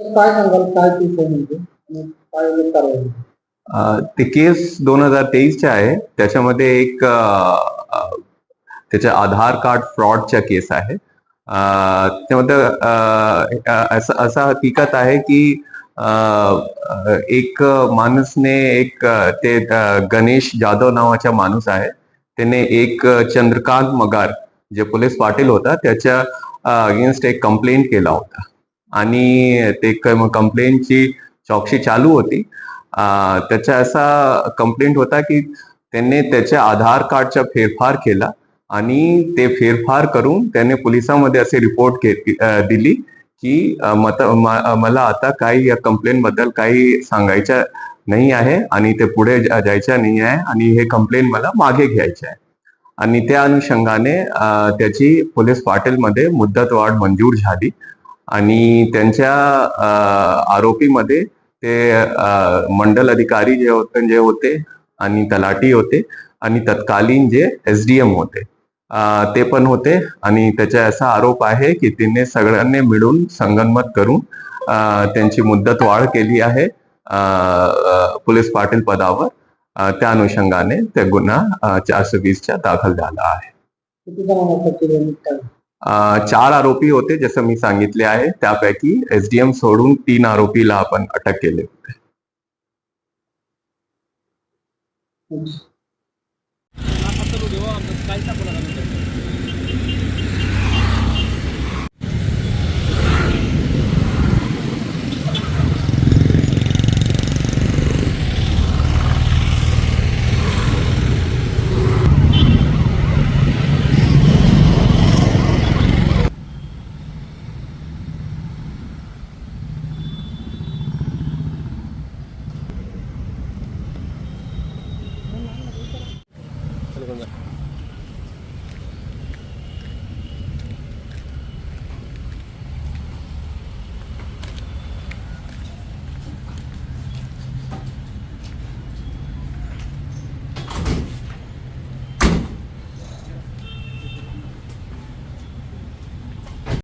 तर काय सांगाल? काय केस आहे म्हणजे? आणि काय म्हणजे कारवाई? अ, ते केस दोन हजार तेवीसच्या आहे. त्याच्यामध्ये एक अ, अ, त्याच्या आधार कार्ड फ्रॉडच्या केस आहे. अ, त्यामध्ये अ, अ, असं असा हकीकत आहे की अ, अ, एक माणूसने एक अ, ते अ, गणेश जाधव नावाचा माणूस आहे. त्याने एक चंद्रकांत मगार जे पोलीस पाटील होता त्याच्या अगेन्स्ट एक कंप्लेंट केला होता. आणि ते कंप्लेंटची चौकशी चालू होती. त्याचा असा कंप्लेंट होता की त्यांनी त्याच्या आधार कार्डचा फेरफार केला आणि ते फेरफार करून त्याने पोलिसांमध्ये असे रिपोर्ट के- दिली की मत मला आता काही या कंप्लेंटबद्दल काही सांगायचं नाही आहे आणि ते पुढे जायचं नाही आहे आणि हे कंप्लेंट मला मागे घ्यायचे आहे. आणि त्या अनुषंगाने त्याची पोलीस पाटीलमध्ये मुदतवाढ मंजूर झाली. आणि त्यांच्या आरोपीमध्ये ते मंडल अधिकारी जे होते जे होते आणि तलाठी होते आणि तत्कालीन जे एस डी एम होते ते पण होते आणि त्याचा असा आरोप आहे की तिने सगळ्यांनी मिळून संगनमत करून त्यांची मुद्दत वाढ केली आहे पोलीस पाटील पदावर. त्या अनुषंगाने ते गुन्हा चारशे वीसच्या दाखल झाला आहे. चार आरोपी होते जसं मी सांगितले आहे. त्यापैकी एसडीएम सोडून तीन आरोपीला आपण अटक केले होते. काय